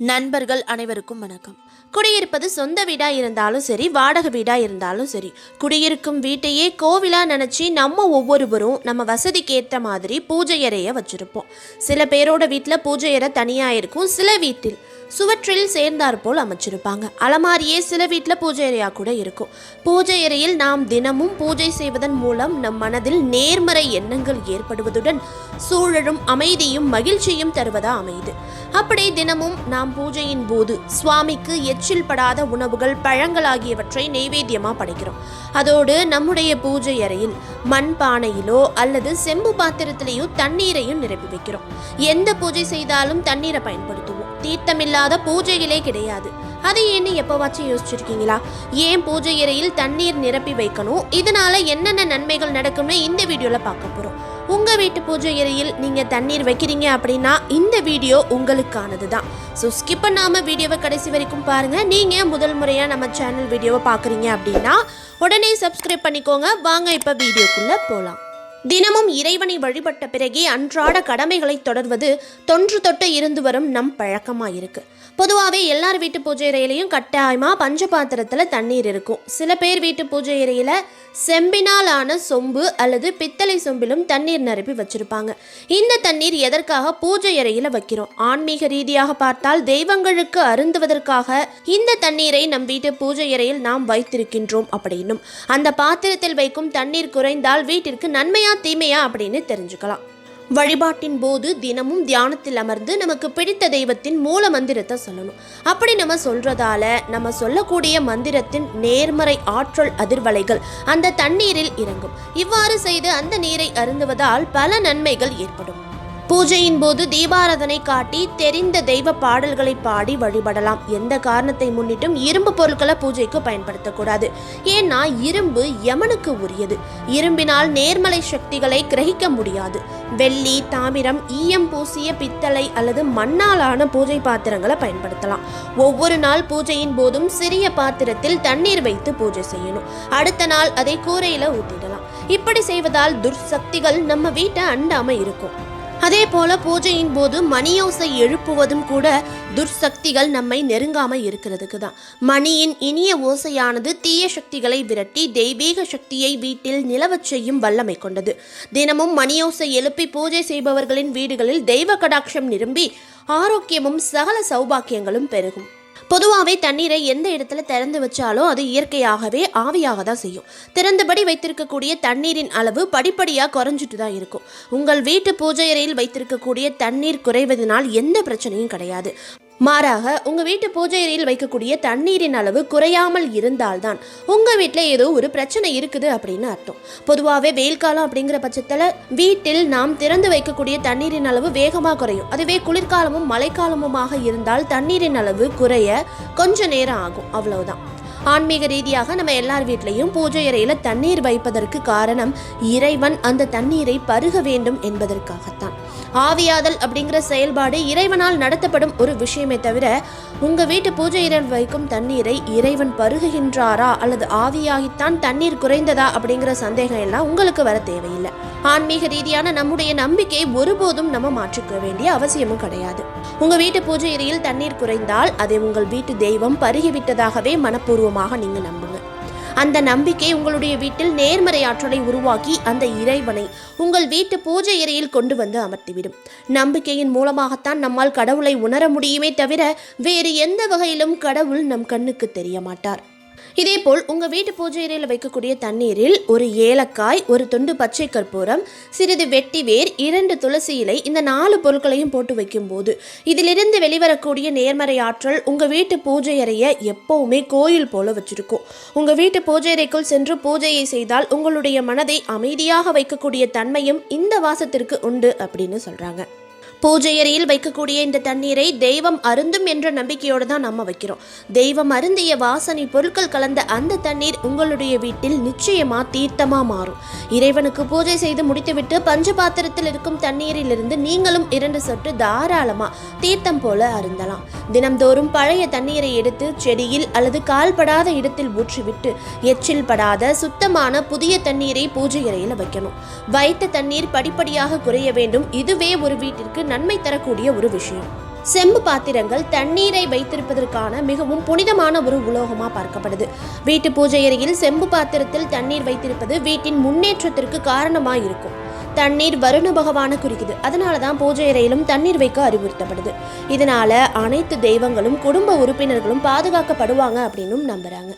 நண்பர்கள் அனைவருக்கும் வணக்கம். குடியிருப்பது சொந்த வீடா இருந்தாலும் சரி வாடகை வீடா இருந்தாலும் சரி குடியிருக்கும் வீட்டையே கோவிலா நினைச்சு நம்ம ஒவ்வொருவரும் நம்ம வசதிக்கு ஏற்ற மாதிரி பூஜை அறைய வச்சிருப்போம். சில பேரோட வீட்டில் பூஜை அறை தனியா இருக்கும் சில வீட்டில் சுவற்றில் சேர்ந்தாற்போல் அமைச்சிருப்பாங்க. அலமாரியே சில வீட்டில் பூஜை அறையாக கூட இருக்கும். பூஜை அறையில் நாம் தினமும் பூஜை செய்வதன் மூலம் நம் மனதில் நேர்மறை எண்ணங்கள் ஏற்படுவதுடன் சூழலும் அமைதியும் மகிழ்ச்சியும் தருவதா அமையுது. அப்படி தினமும் நாம் பூஜையின் போது சுவாமிக்கு எச்சில் படாத உணவுகள் பழங்கள் ஆகியவற்றை நெய்வேத்தியமாக படைக்கிறோம். அதோடு நம்முடைய பூஜை அறையில் மண் பானையிலோ அல்லது செம்பு பாத்திரத்திலேயோ தண்ணீரையும் நிரப்பி வைக்கிறோம். எந்த பூஜை செய்தாலும் தண்ணீரை பயன்படுத்துவோம். தீர்த்தமில்லாத பூஜைகளே கிடையாது. அதை ஏன்னு எப்பவாச்சும் யோசிச்சிருக்கீங்களா? ஏன் பூஜை அறையில் தண்ணீர் நிரப்பி வைக்கணும்? இதனால என்னென்ன நன்மைகள் நடக்கும்னு இந்த வீடியோல பார்க்க போறோம். உங்க வீட்டு பூஜை அறையில் நீங்க தண்ணீர் வைக்கிறீங்க அப்படின்னா இந்த வீடியோ உங்களுக்கானது தான் ஸோ ஸ்கிப் பண்ணாம வீடியோவை கடைசி வரைக்கும் பாருங்க. நீங்க முதல் முறையா நம்ம சேனல் வீடியோவை பார்க்குறீங்க அப்படின்னா உடனே சப்ஸ்கிரைப் பண்ணிக்கோங்க. வாங்க இப்ப வீடியோக்குள்ள போலாம். தினமும் இறைவனை வழிபட்ட பிறகே அன்றாட கடமைகளை தொடர்வது தொன்று தொட்டு இருந்து வரும் நம் பழக்கமாக இருக்கு பொதுவாகவே எல்லார் வீட்டு பூஜை அறையிலையும் கட்டாயமாக பஞ்ச பாத்திரத்தில் தண்ணீர் இருக்கும். சில பேர் வீட்டு பூஜை அறையில் செம்பினால் ஆன சொம்பு அல்லது பித்தளை சொம்பிலும் தண்ணீர் நிரப்பி வச்சிருப்பாங்க. இந்த தண்ணீர் எதற்காக பூஜை அறையில் வைக்கிறோம்? ஆன்மீக ரீதியாக பார்த்தால் தெய்வங்களுக்கு அருந்துவதற்காக இந்த தண்ணீரை நம் வீட்டு பூஜை அறையில் நாம் வைத்திருக்கின்றோம் அப்படின்னும். அந்த பாத்திரத்தில் வைக்கும் தண்ணீர் குறைந்தால் வீட்டிற்கு நன்மையா தீமையா அப்படின்னு தெரிஞ்சுக்கலாம். வழிபாட்டின் போது தினமும் தியானத்தில் அமர்ந்து நமக்கு பிடித்த தெய்வத்தின் மூல மந்திரத்தை சொல்லணும். அப்படி நம்ம சொல்றதால நம்ம சொல்லக்கூடிய மந்திரத்தின் நேர்மறை ஆற்றல் அதிர்வலைகள் அந்த தண்ணீரில் இறங்கும். இவ்வாறு செய்து அந்த நீரை அருந்துவதால் பல நன்மைகள் ஏற்படும். பூஜையின் போது தீபாராதனை காட்டி தெரிந்த தெய்வ பாடல்களை பாடி வழிபடலாம். எந்த காரணத்தை முன்னிட்டும் இரும்பு பொருட்களை பூஜைக்கு பயன்படுத்தக்கூடாது. ஏன்னா இரும்பு யமனுக்கு உரியது. இரும்பினால் நேர்மலை சக்திகளை கிரகிக்க முடியாது. வெள்ளி தாமிரம் ஈயம் பூசிய பித்தளை அல்லது மண்ணாலான பூஜை பாத்திரங்களை பயன்படுத்தலாம். ஒவ்வொரு நாள் பூஜையின் போதும் சிறிய பாத்திரத்தில் தண்ணீர் வைத்து பூஜை செய்யணும். அடுத்த நாள் அதை கூரையில ஊத்திடலாம். இப்படி செய்வதால் துர்சக்திகள் நம்ம வீட்டை அண்டாம இருக்கும். அதே போல பூஜையின் போது மணியோசை எழுப்புவதும் கூட துர்சக்திகள் நம்மை நெருங்காம இருக்கிறதுக்கு தான் மணியின் இனிய ஓசையானது தீய சக்திகளை விரட்டி தெய்வீக சக்தியை வீட்டில் நிலவச் செய்யும் வல்லமை கொண்டது. தினமும் மணியோசை எழுப்பி பூஜை செய்பவர்களின் வீடுகளில் தெய்வ கடாட்சம் நிரம்பி ஆரோக்கியமும் சகல சௌபாக்கியங்களும் பெருகும். பொதுவாகவே தண்ணீரை எந்த இடத்துல திறந்து வச்சாலும் அது இயற்கையாகவே ஆவியாக தான் செய்யும். திறந்தபடி வைத்திருக்கக்கூடிய தண்ணீரின் அளவு படிப்படியாக குறைஞ்சிட்டு தான் இருக்கும். உங்கள் வீட்டு பூஜை அறையில் வைத்திருக்கக்கூடிய தண்ணீர் குறைவதனால் எந்த பிரச்சனையும் கிடையாது. மாறாக உங்கள் வீட்டு பூஜை அறையில் வைக்கக்கூடிய தண்ணீரின் அளவு குறையாமல் இருந்தால்தான் உங்கள் வீட்டில் ஏதோ ஒரு பிரச்சனை இருக்குது அப்படின்னு அர்த்தம். பொதுவாகவே வெயில் காலம் அப்படிங்கிற பட்சத்தில் வீட்டில் நாம் திறந்து வைக்கக்கூடிய தண்ணீரின் அளவு வேகமாக குறையும். அதுவே குளிர்காலமும் மழைக்காலமுமாக இருந்தால் தண்ணீரின் அளவு குறைய கொஞ்ச நேரம் ஆகும். அவ்வளவுதான். ஆன்மீக ரீதியாக நம்ம எல்லார் வீட்லையும் பூஜை அறையில் தண்ணீர் வைப்பதற்கு காரணம் இறைவன் அந்த தண்ணீரை பருக வேண்டும் என்பதற்காகத்தான். ஆவியாதல் அப்படிங்கிற செயல்பாடு இறைவனால் நடத்தப்படும் ஒரு விஷயமே தவிர உங்க வீட்டு பூஜை இறை வைக்கும் தண்ணீரை இறைவன் பருகுகின்றாரா அல்லது ஆவியாகித்தான் தண்ணீர் குறைந்ததா அப்படிங்கிற சந்தேகம் எல்லாம் உங்களுக்கு வர தேவையில்லை. ஆன்மீக ரீதியான நம்முடைய நம்பிக்கையை ஒருபோதும் நம்ம மாற்றிக்க வேண்டிய அவசியமும் கிடையாது. உங்க வீட்டு பூஜை இறையில் தண்ணீர் குறைந்தால் அதை உங்கள் வீட்டு தெய்வம் பருகிவிட்டதாகவே மனப்பூர்வமாக நீங்க நம்புங்க. அந்த நம்பிக்கை உங்களுடைய வீட்டில் நேர்மறை ஆற்றலை உருவாக்கி அந்த இறைவனை உங்கள் வீட்டு பூஜை இறையில் கொண்டு வந்து அமர்த்திவிடும். நம்பிக்கையின் மூலமாகத்தான் நம்மால் கடவுளை உணர முடியுமே தவிர வேறு எந்த வகையிலும் கடவுள் நம் கண்ணுக்கு தெரிய மாட்டார். இதேபோல் உங்கள் வீட்டு பூஜை அறையில் வைக்கக்கூடிய தண்ணீரில் ஒரு ஏலக்காய் ஒரு துண்டு பச்சை கற்பூரம் சிறிது வெட்டி வேர் இரண்டு துளசி இலை இந்த நாலு பொருட்களையும் போட்டு வைக்கும்போது இதிலிருந்து வெளிவரக்கூடிய நேர்மறை ஆற்றல் உங்கள் வீட்டு பூஜை அறையை எப்போவுமே கோயில் போல வச்சிருக்கும். உங்கள் வீட்டு பூஜை அறைக்குள் சென்று பூஜையை செய்தால் உங்களுடைய மனதை அமைதியாக வைக்கக்கூடிய தன்மையும் இந்த வாசத்திற்கு உண்டு அப்படின்னு சொல்கிறாங்க பூஜை அறையில் வைக்கக்கூடிய இந்த தண்ணீரை தெய்வம் அருந்தும் என்ற நம்பிக்கையோடு தான் நம்ம வைக்கிறோம். தெய்வம் அருந்திய வாசனை பொருட்கள் கலந்த அந்த தண்ணீர் உங்களுடைய வீட்டில் நிச்சயமா தீர்த்தமா மாறும். இறைவனுக்கு பூஜை செய்து முடித்துவிட்டு பஞ்ச பாத்திரத்தில் இருக்கும் தண்ணீரிலிருந்து நீங்களும் இரண்டு சொட்டு தாராளமா தீர்த்தம் போல அருந்தலாம். தினம்தோறும் பழைய தண்ணீரை எடுத்து செடியில் அல்லது கால்படாத இடத்தில் ஊற்றிவிட்டு எச்சில் படாத சுத்தமான புதிய தண்ணீரை பூஜை அறையில் வைக்கணும். வைத்த தண்ணீர் படிப்படியாக குறைய வேண்டும். இதுவே ஒரு வீட்டிற்கு நன்மை தரக்கூடிய ஒரு விஷயம். செம்பு பாத்திரங்கள் தண்ணீரை வைத்திருப்பதற்கான மிகவும் புனிதமான ஒரு உலோகமாக பார்க்கப்படுது. வீட்டு பூஜை அறையில் செம்பு பாத்திரத்தில் தண்ணீர் வைத்திருப்பது வீட்டின் முன்னேற்றத்திற்கு காரணமாக இருக்கும். தண்ணீர் வருண பகவானை குறிக்குது. அதனால தான் பூஜை அறையிலும் தண்ணீர் வைக்க அறிவுறுத்தப்படுது. இதனால அனைத்து தெய்வங்களும் குடும்ப உறுப்பினர்களும் பாதுகாக்கப்படுவாங்க அப்படின்னும் நம்புறாங்க.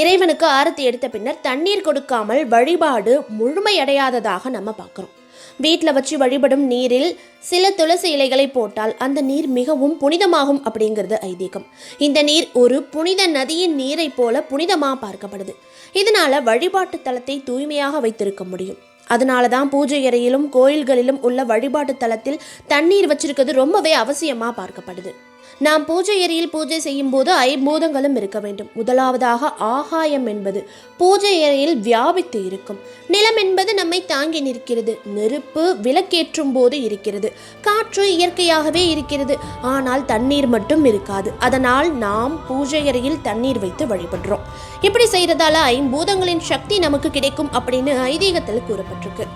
இறைவனுக்கு ஆரத்தி எடுத்த பின்னர் தண்ணீர் கொடுக்காமல் வழிபாடு முழுமையடையாததாக நம்ம பார்க்குறோம். வீட்டில் வச்சு வழிபடும் நீரில் சில துளசி இலைகளை போட்டால் அந்த நீர் மிகவும் புனிதமாகும் அப்படிங்கிறது ஐதீகம். இந்த நீர் ஒரு புனித நதியின் நீரை போல புனிதமாக பார்க்கப்படுது. இதனால வழிபாட்டு தலத்தை தூய்மையாக வைத்திருக்க முடியும். அதனால தான் பூஜை அறையிலும் கோயில்களிலும் உள்ள வழிபாட்டு தலத்தில் தண்ணீர் வச்சிருக்கிறது ரொம்பவே அவசியமாக பார்க்கப்படுது. நாம் பூஜை அறையில் பூஜை செய்யும் போது ஐம்பூதங்களும் இருக்க வேண்டும். முதலாவதாக ஆகாயம் என்பது பூஜை அறையில் வியாபித்து இருக்கும். நிலம் என்பது நம்மை தாங்கி நிற்கிறது. நெருப்பு விளக்கேற்றும் போது இருக்கிறது. காற்று இயற்கையாகவே இருக்கிறது. ஆனால் தண்ணீர் மட்டும் இருக்காது. அதனால் நாம் பூஜை அறையில் தண்ணீர் வைத்து வழிபடுறோம். இப்படி செய்கிறதால ஐம்பூதங்களின் சக்தி நமக்கு கிடைக்கும் அப்படின்னு ஐதீகத்தில் கூறப்பட்டிருக்கு.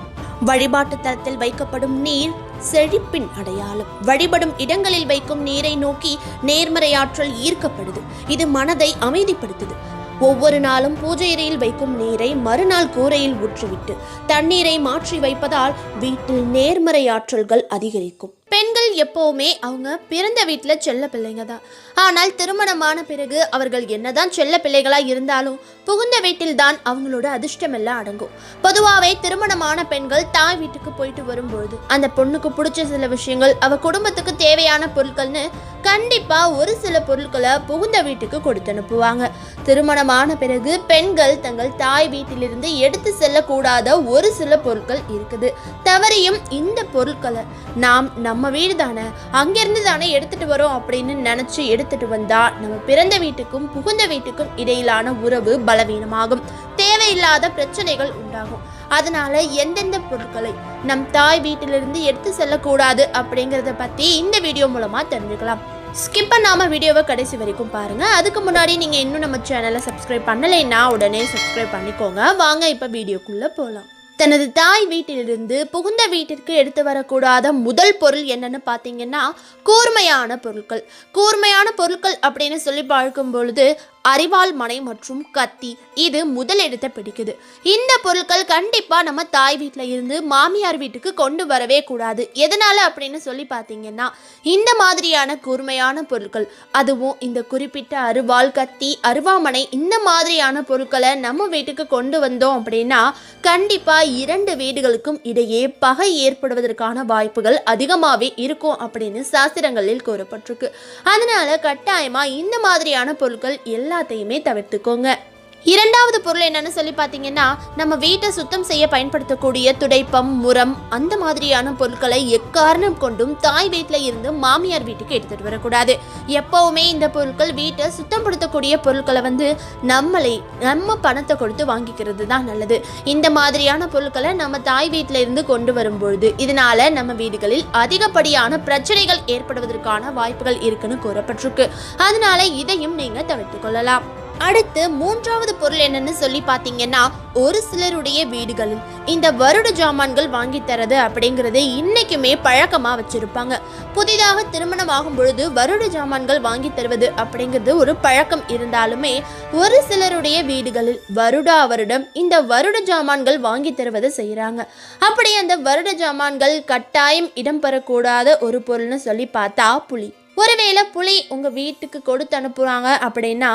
வழிபாட்டு தளத்தில் வைக்கப்படும் நீர் செழிப்பின் அடையாளம். வழிபடும் இடங்களில் வைக்கும் நீரை நோக்கி நேர்மறையாற்றல் ஈர்க்கப்படுது. இது மனதை அமைதிப்படுத்துது. ஒவ்வொரு நாளும் பூஜை அறையில் வைக்கும் நீரை மறுநாள் கூரையில் ஊற்றிவிட்டு தண்ணீரை மாற்றி வைப்பதால் வீட்டில் நேர்மறையாற்றல்கள் அதிகரிக்கும். பெண்கள் எப்போவுமே அவங்க பிறந்த வீட்டில் செல்ல பிள்ளைங்க தான். ஆனால் திருமணமான பிறகு அவர்கள் என்னதான் செல்ல பிள்ளைகளாக இருந்தாலும் புகுந்த வீட்டில் தான் அவங்களோட அதிர்ஷ்டம் எல்லாம் அடங்கும். பொதுவாகவே திருமணமான பெண்கள் தாய் வீட்டுக்கு போயிட்டு வரும்பொழுது அந்த பொண்ணுக்கு பிடிச்ச சில விஷயங்கள் அவ குடும்பத்துக்கு தேவையான பொருட்கள்னு கண்டிப்பாக ஒரு சில பொருட்களை புகுந்த வீட்டுக்கு கொடுத்து அனுப்புவாங்க. திருமணமான பிறகு பெண்கள் தங்கள் தாய் வீட்டிலிருந்து எடுத்து செல்லக்கூடாத ஒரு சில பொருட்கள் இருக்குது. தவறியும் இந்த பொருட்களை நாம் நம் நம்ம வீடு தானே? அங்கேருந்து தானே எடுத்துட்டு வரோம் அப்படின்னு நினச்சி எடுத்துட்டு வந்தா நம்ம பிறந்த வீட்டுக்கும் புகுந்த வீட்டுக்கும் இடையிலான உறவு பலவீனமாகும். தேவையில்லாத பிரச்சனைகள் உண்டாகும். அதனால எந்தெந்த பொருட்களை நம் தாய் வீட்டிலிருந்து எடுத்து செல்லக்கூடாது அப்படிங்கிறத பத்தி இந்த வீடியோ மூலமா தெரிஞ்சுக்கலாம். ஸ்கிப் பண்ணாமல் வீடியோவை கடைசி வரைக்கும் பாருங்கள் அதுக்கு முன்னாடி நீங்கள் இன்னும் நம்ம சேனலை சப்ஸ்கிரைப் பண்ணலைன்னா உடனே சப்ஸ்கிரைப் பண்ணிக்கோங்க. வாங்க இப்போ வீடியோக்குள்ளே போகலாம் தனது தாய் வீட்டிலிருந்து புகுந்த வீட்டிற்கு எடுத்து வரக்கூடாத முதல் பொருள் என்னன்னு பார்த்தீங்கன்னா கூர்மையான பொருட்கள். கூர்மையான பொருட்கள் அப்படின்னு சொல்லி பார்க்கும் பொழுது அரிவாள் மனை மற்றும் கத்தி. இது முதலிடத்தை பிடிக்குது. இந்த பொருட்கள் கண்டிப்பாக நம்ம தாய் வீட்டில் இருந்து மாமியார் வீட்டுக்கு கொண்டு வரவே கூடாது. எதனால் அப்படின்னு சொல்லி பார்த்தீங்கன்னா இந்த மாதிரியான கூர்மையான பொருட்கள் அதுவும் இந்த குறிப்பிட்ட அருவாள் கத்தி அருவாமனை இந்த மாதிரியான பொருட்களை நம்ம வீட்டுக்கு கொண்டு வந்தோம் அப்படின்னா கண்டிப்பாக இரண்டு வீடுகளுக்கும் இடையே பகை ஏற்படுவதற்கான வாய்ப்புகள் அதிகமாகவே இருக்கும் அப்படின்னு சாஸ்திரங்களில் கூறப்பட்டிருக்கு. அதனால் கட்டாயமாக இந்த மாதிரியான பொருட்கள் எல்லாத்தையுமே தவிர்த்துக்கோங்க. இரண்டாவது பொருள் என்னன்னு சொல்லி பார்த்தீங்கன்னா நம்ம வீட்டை சுத்தம் செய்ய பயன்படுத்தக்கூடிய துடைப்பம் முரம் அந்த மாதிரியான பொருட்களை எக்காரணம் கொண்டும் தாய் வீட்டில் இருந்து மாமியார் வீட்டுக்கு எடுத்துகிட்டு வரக்கூடாது. எப்பவுமே இந்த பொருட்கள் வீட்டை சுத்தப்படுத்தக்கூடிய பொருட்களை வந்து நம்மளை நம்ம பணத்தை கொடுத்து வாங்கிக்கிறது தான் நல்லது. இந்த மாதிரியான பொருட்களை நம்ம தாய் வீட்டில் இருந்து கொண்டு வரும்பொழுது இதனால நம்ம வீடுகளில் அதிகப்படியான பிரச்சனைகள் ஏற்படுவதற்கான வாய்ப்புகள் இருக்குன்னு கூறப்பட்டிருக்கு. அதனால இதையும் நீங்கள் தவிர்த்து கொள்ளலாம். அடுத்து மூன்றாவது பொருள் என்னன்னு சொல்லி பார்த்தீங்கன்னா ஒரு சிலருடைய வீடுகளில் இந்த வருட ஜாமான்கள் வாங்கி தரது அப்படிங்கிறது இன்னைக்குமே பழக்கமாக வச்சிருப்பாங்க. புதிதாக திருமணம் ஆகும் பொழுது வருட ஜாமான்கள் வாங்கி தருவது அப்படிங்கிறது ஒரு பழக்கம் இருந்தாலுமே ஒரு சிலருடைய வீடுகளில் வருடா வருடம் இந்த வருட ஜாமான்கள் வாங்கி தருவதை செய்கிறாங்க அப்படி அந்த வருட ஜாமான்கள் கட்டாயம் இடம்பெறக்கூடாத ஒரு பொருள்னு சொல்லி பார்த்தா புளி. ஒருவேளை புளி உங்கள் வீட்டுக்கு கொடுத்து அனுப்புகிறாங்க அப்படின்னா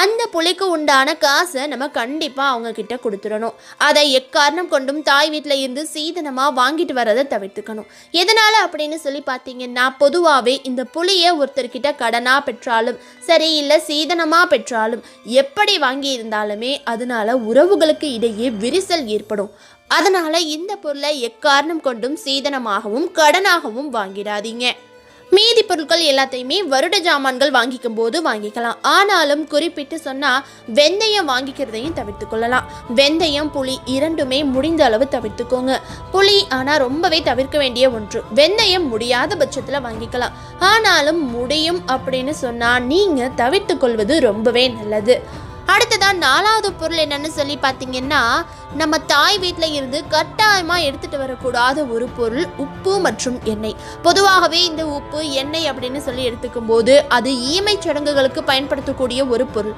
அந்த புளிக்கு உண்டான காசை நம்ம கண்டிப்பாக அவங்கக்கிட்ட கொடுத்துடணும். அதை எக்காரணம் கொண்டும் தாய் வீட்டில் இருந்து சீதனமாக வாங்கிட்டு வரதை தவிர்த்துக்கணும். எதனால் அப்படின்னு சொல்லி பார்த்தீங்கன்னா பொதுவாகவே இந்த புளியை ஒருத்தர்கிட்ட கடனாக பெற்றாலும் சரி இல்லை சீதனமாக பெற்றாலும் எப்படி வாங்கி இருந்தாலுமே அதனால உறவுகளுக்கு இடையே விரிசல் ஏற்படும். அதனால் இந்த பொருளை எக்காரணம் கொண்டும் சீதனமாகவும் கடனாகவும் வாங்கிடாதீங்க. மீதி பொருட்கள் எல்லாத்தையுமே வருட ஜாமான்கள் வாங்கிக்கும் போது வாங்கிக்கலாம். ஆனாலும் குறிப்பிட்டு சொன்னால் வெந்தயம் வாங்கிக்கிறதையும் தவிர்த்து கொள்ளலாம். வெந்தயம் புளி இரண்டுமே முடிந்த அளவு தவிர்த்துக்கோங்க. புளி ஆனால் ரொம்பவே தவிர்க்க வேண்டிய ஒன்று. வெந்தயம் முடியாத பட்சத்தில் வாங்கிக்கலாம். ஆனாலும் முடியும் அப்படின்னு சொன்னால் நீங்கள் தவிர்த்து கொள்வது ரொம்பவே நல்லது. அடுத்ததான் நாலாவது பொருள் என்னன்னு சொல்லி பார்த்தீங்கன்னா நம்ம தாய் வீட்டில் இருந்து கட்டாயமாக எடுத்துட்டு வரக்கூடாத ஒரு பொருள் உப்பு மற்றும் எண்ணெய். பொதுவாகவே இந்த உப்பு எண்ணெய் அப்படின்னு சொல்லி எடுத்துக்கும் போது அது ஈமை சடங்குகளுக்கு பயன்படுத்தக்கூடிய ஒரு பொருள்.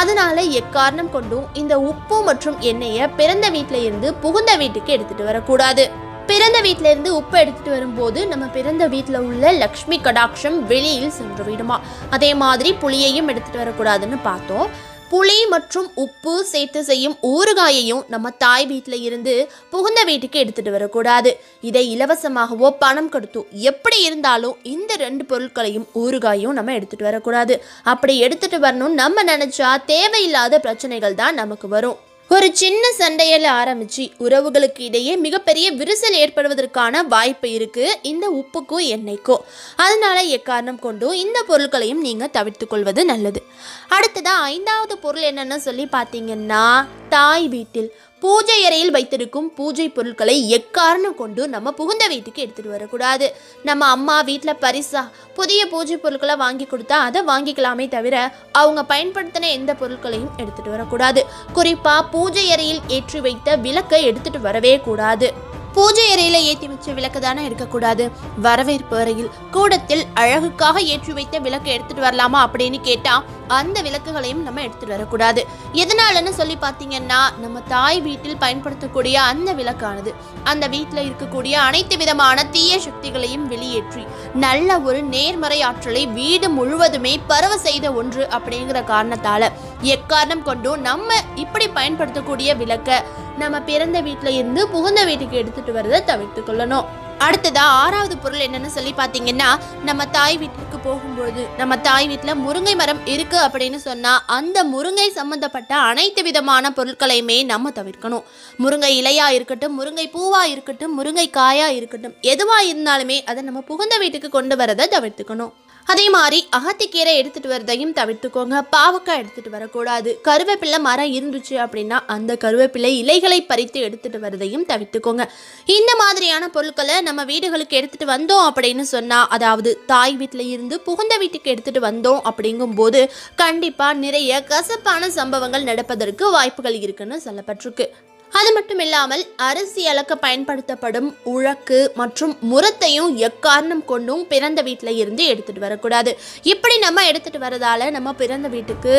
அதனால எக்காரணம் கொண்டும் இந்த உப்பு மற்றும் எண்ணெயை பிறந்த வீட்டில் இருந்து புகுந்த வீட்டுக்கு எடுத்துட்டு வரக்கூடாது. பிறந்த வீட்ல இருந்து உப்பு எடுத்துட்டு வரும்போது நம்ம பிறந்த வீட்டில் உள்ள லக்ஷ்மி கடாட்சம் வெளியில் சென்று விடுமா அதே மாதிரி புளியையும் எடுத்துட்டு வரக்கூடாதுன்னு பார்த்தோம். புளி மற்றும் உப்பு சேர்த்து செய்யும் ஊறுகாயையும் நம்ம தாய் வீட்டில் இருந்து புகுந்த வீட்டுக்கு எடுத்துகிட்டு வரக்கூடாது. இதை இலவசமாகவோ பணம் கொடுத்தோ எப்படி இருந்தாலும் இந்த ரெண்டு பொருட்களையும் ஊறுகாயும் நம்ம எடுத்துகிட்டு வரக்கூடாது. அப்படி எடுத்துகிட்டு வரணும்னு நம்ம நினச்சா தேவையில்லாத பிரச்சனைகள் தான் நமக்கு வரும். ஒரு சின்ன சண்டையில் ஆரம்பிச்சு உறவுகளுக்கு இடையே மிகப்பெரிய விரிசல் ஏற்படுவதற்கான வாய்ப்பு இருக்கு. இந்த உப்புக்கும் எண்ணெய்க்கும் அதனால எக்காரணம் கொண்டும் இந்த பொருட்களையும் நீங்க தவிர்த்து கொள்வது நல்லது. அடுத்ததாக ஐந்தாவது பொருள் என்னன்னு சொல்லி பார்த்தீங்கன்னா தாய் வீட்டில் பூஜை அறையில் வைத்திருக்கும் பூஜை பொருட்களை எக்காரணம் கொண்டு நம்ம புகுந்த வீட்டுக்கு எடுத்துகிட்டு வரக்கூடாது. நம்ம அம்மா வீட்டில் பரிசா புதிய பூஜை பொருட்களை வாங்கி கொடுத்தா அதை வாங்கிக்கலாமே தவிர அவங்க பயன்படுத்தின எந்த பொருட்களையும் எடுத்துகிட்டு வரக்கூடாது. குறிப்பாக பூஜை அறையில் ஏற்றி வைத்த விளக்கை எடுத்துகிட்டு வரவே கூடாது. பூஜை அறையில ஏற்றி வச்ச விளக்கு தானே எடுக்கக்கூடாது வரவேற்பு அறையில் கூடத்தில் அழகுக்காக ஏற்றி வைத்த விளக்கு எடுத்துட்டு வரலாமா அப்படின்னு கேட்டா அந்த விளக்குகளையும் நம்ம எடுத்துட்டு வரக்கூடாது. எதனாலன்னு சொல்லி பார்த்தீங்கன்னா நம்ம தாய் வீட்டில் பயன்படுத்தக்கூடிய அந்த விளக்கானது. அந்த வீட்டில் இருக்கக்கூடிய அனைத்து விதமான தீய சக்திகளையும் வெளியேற்றி நல்ல ஒரு நேர்மறை ஆற்றலை வீடு முழுவதுமே பரவ செய்த ஒன்று அப்படிங்கிற காரணத்தால எக்காரணம் கொண்டும் நம்ம இப்படி பயன்படுத்தக்கூடிய விளக்க நம்ம பிறந்த வீட்டில் இருந்து புகுந்த வீட்டுக்கு எடுத்துகிட்டு வரதை தவிர்த்து கொள்ளணும். அடுத்ததா ஆறாவது பொருள் என்னன்னு சொல்லி பார்த்தீங்கன்னா நம்ம தாய் வீட்டுக்கு போகும்பொழுது நம்ம தாய் வீட்டில் முருங்கை மரம் இருக்கு அப்படின்னு சொன்னால் அந்த முருங்கை சம்மந்தப்பட்ட அனைத்து விதமான பொருட்களையுமே நம்ம தவிர்க்கணும். முருங்கை இலையா இருக்கட்டும் முருங்கை பூவா இருக்கட்டும் முருங்கை காயா இருக்கட்டும் எதுவாக இருந்தாலுமே அதை நம்ம புகுந்த வீட்டுக்கு கொண்டு வரதை தவிர்த்துக்கணும். அதே மாதிரி அகத்திக்கீரை எடுத்துகிட்டு வரதையும் தவிர்த்துக்கோங்க. பாவக்காய் எடுத்துகிட்டு வரக்கூடாது. கருவேப்பிலை மரம் இருந்துச்சு அப்படின்னா அந்த கருவேப்பிலை இலைகளை பறித்து எடுத்துகிட்டு வரதையும் தவிர்த்துக்கோங்க. இந்த மாதிரியான பொருட்களை நம்ம வீடுகளுக்கு எடுத்துகிட்டு வந்தோம் அப்படின்னு சொன்னால் அதாவது தாய் வீட்டில் இருந்து புகுந்த வீட்டுக்கு எடுத்துகிட்டு வந்தோம் அப்படிங்கும்போது கண்டிப்பாக நிறைய கசப்பான சம்பவங்கள் நடப்பதற்கு வாய்ப்புகள் இருக்குன்னு சொல்லப்பட்டிருக்கு. அது மட்டும் இல்லாமல் அரிசி அளக்க பயன்படுத்தப்படும் உழக்கு மற்றும் முரத்தையும் எக்காரணம் கொண்டும் பிறந்த வீட்டில் இருந்து எடுத்துட்டு வரக்கூடாது. இப்படி நம்ம எடுத்துட்டு வரதால நம்ம பிறந்த வீட்டுக்கு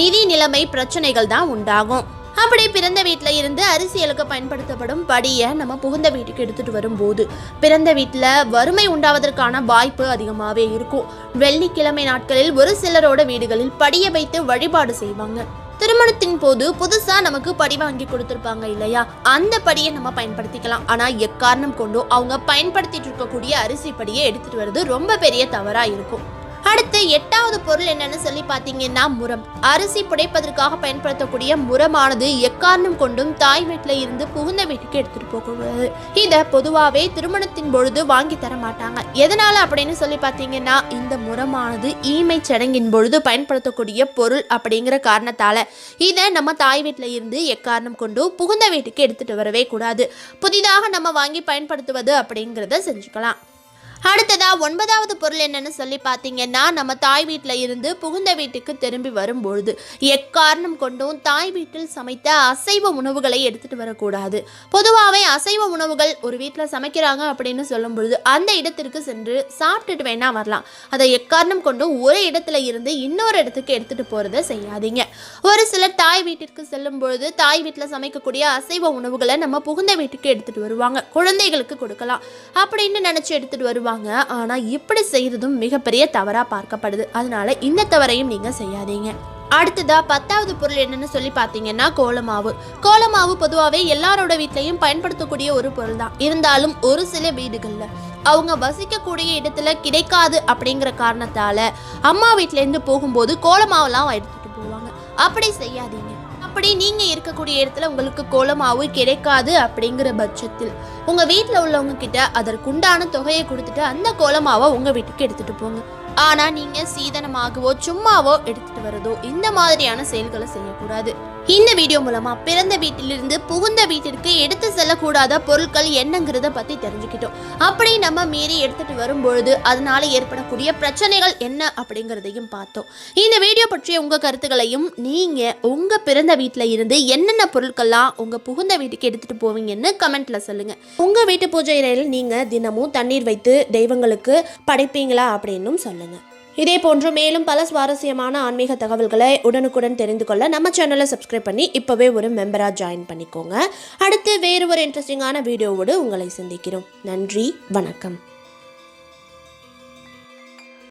நிதி நிலைமை பிரச்சனைகள் தான் உண்டாகும். அப்படி பிறந்த வீட்டில் இருந்து அரிசி பயன்படுத்தப்படும் படியை நம்ம புகுந்த வீட்டுக்கு எடுத்துகிட்டு வரும்போது பிறந்த வீட்டில் வறுமை உண்டாவதற்கான வாய்ப்பு அதிகமாகவே இருக்கும். வெள்ளிக்கிழமை நாட்களில் ஒரு சிலரோட வீடுகளில் படியை வைத்து வழிபாடு செய்வாங்க. திருமணத்தின் போது புதுசா நமக்கு படி வாங்கி கொடுத்துருப்பாங்க இல்லையா? அந்த படியை நம்ம பயன்படுத்திக்கலாம். ஆனா எக்காரணம் கொண்டும் அவங்க பயன்படுத்திட்டு இருக்கக்கூடிய அரிசி படியை எடுத்துட்டு வர்றது ரொம்ப பெரிய தவறா இருக்கும். அடுத்து எட்டாவது பொருள் என்னன்னு சொல்லி பார்த்தீங்கன்னா முரம். அரிசி புடைப்பதற்காக பயன்படுத்தக்கூடிய முரமானது எக்காரணம் கொண்டும் தாய் வீட்டில் இருந்து புகுந்த வீட்டுக்கு எடுத்துகிட்டு போகக்கூடாது இதை பொதுவாகவே திருமணத்தின் பொழுது வாங்கி தர மாட்டாங்க. எதனால் அப்படின்னு சொல்லி பார்த்தீங்கன்னா இந்த முரமானது ஈமை சடங்கின் பொழுது பயன்படுத்தக்கூடிய பொருள் அப்படிங்கிற காரணத்தால். இதை நம்ம தாய் வீட்டில் இருந்து எக்காரணம் கொண்டு புகுந்த வீட்டுக்கு எடுத்துகிட்டு வரவே கூடாது. புதிதாக நம்ம வாங்கி பயன்படுத்துவது அப்படிங்கிறத செஞ்சுக்கலாம். அடுத்ததா ஒன்பதாவது பொருள் என்னன்னு சொல்லி பார்த்தீங்கன்னா நம்ம தாய் வீட்டில் இருந்து புகுந்த வீட்டுக்கு திரும்பி வரும்பொழுது எக்காரணம் கொண்டும் தாய் வீட்டில் சமைத்த அசைவ உணவுகளை எடுத்துகிட்டு வரக்கூடாது. பொதுவாகவே அசைவ உணவுகள் ஒரு வீட்டில் சமைக்கிறாங்க அப்படின்னு சொல்லும் பொழுது அந்த இடத்திற்கு சென்று சாப்பிட்டுட்டு வேணா வரலாம். அதை எக்காரணம் கொண்டும் ஒரு இடத்துல இருந்து இன்னொரு இடத்துக்கு எடுத்துகிட்டு போகிறத செய்யாதீங்க. ஒரு சிலர் தாய் வீட்டிற்கு செல்லும் பொழுது தாய் வீட்டில் சமைக்கக்கூடிய அசைவ உணவுகளை நம்ம புகுந்த வீட்டுக்கு எடுத்துகிட்டு வருவாங்க. குழந்தைகளுக்கு கொடுக்கலாம். அப்படின்னு நினச்சி எடுத்துகிட்டு வருவாங்க. ஆனா இப்படி செய்கிறதும் மிகப்பெரிய தவறாக பார்க்கப்படுது. அதனால இந்த தவறையும் நீங்கள் செய்யாதீங்க. அடுத்ததா பத்தாவது பொருள் என்னன்னு சொல்லி பார்த்தீங்கன்னா கோலமாவு. கோலமாவு பொதுவாகவே எல்லாரோட வீட்லையும் பயன்படுத்தக்கூடிய ஒரு பொருள் தான் இருந்தாலும் ஒரு சில வீடுகளில் அவங்க வசிக்கக்கூடிய இடத்துல கிடைக்காது அப்படிங்கிற காரணத்தால் அம்மா வீட்டிலேருந்து போகும்போது கோலமாவெல்லாம் எடுத்துகிட்டு போவாங்க. அப்படி செய்யாதீங்க. அப்படி நீங்க இருக்கக்கூடிய இடத்துல உங்களுக்கு கோலமாவு கிடைக்காது அப்படிங்கிற பட்சத்தில் உங்க வீட்டில் உள்ளவங்க கிட்ட அதற்குண்டான தொகையை கொடுத்துட்டு அந்த கோலமாவை உங்க வீட்டுக்கு எடுத்துட்டு போங்க. ஆனா நீங்க சீதனமாகவோ சும்மாவோ எடுத்துட்டு வரதோ இந்த மாதிரியான செயல்களை செய்யக்கூடாது. இந்த வீடியோ மூலமா பிறந்த வீட்டிலிருந்து புகுந்த வீட்டிற்கு எடுத்து செல்லக்கூடாத பொருட்கள் என்னங்கிறத பத்தி தெரிஞ்சுக்கிட்டோம். அப்படி நம்ம மீறி எடுத்துட்டு வரும்பொழுது அதனால ஏற்படக்கூடிய பிரச்சனைகள் என்ன அப்படிங்கிறதையும் பார்த்தோம். இந்த வீடியோ பற்றிய உங்க கருத்துக்களையும் நீங்க உங்க பிறந்த வீட்டில் இருந்து என்னென்ன பொருட்கள்லாம் உங்க புகுந்த வீட்டுக்கு எடுத்துட்டு போவீங்கன்னு கமெண்ட்ல சொல்லுங்க. உங்க வீட்டு பூஜை அறையில் நீங்க தினமும் தண்ணீர் வைத்து தெய்வங்களுக்கு படைப்பீங்களா அப்படின்னும் சொல்லுங்க. இதே போன்று மேலும் பல சுவாரஸ்யமான ஆன்மீக தகவல்களை உடனுக்குடன் தெரிந்து கொள்ள நம்ம சேனலை சப்ஸ்கிரைப் பண்ணி இப்போவே ஒரு மெம்பராக ஜாயின் பண்ணிக்கோங்க. அடுத்து வேறு ஒரு இன்ட்ரெஸ்டிங்கான வீடியோவோடு உங்களை சந்திக்கிறோம். நன்றி வணக்கம்.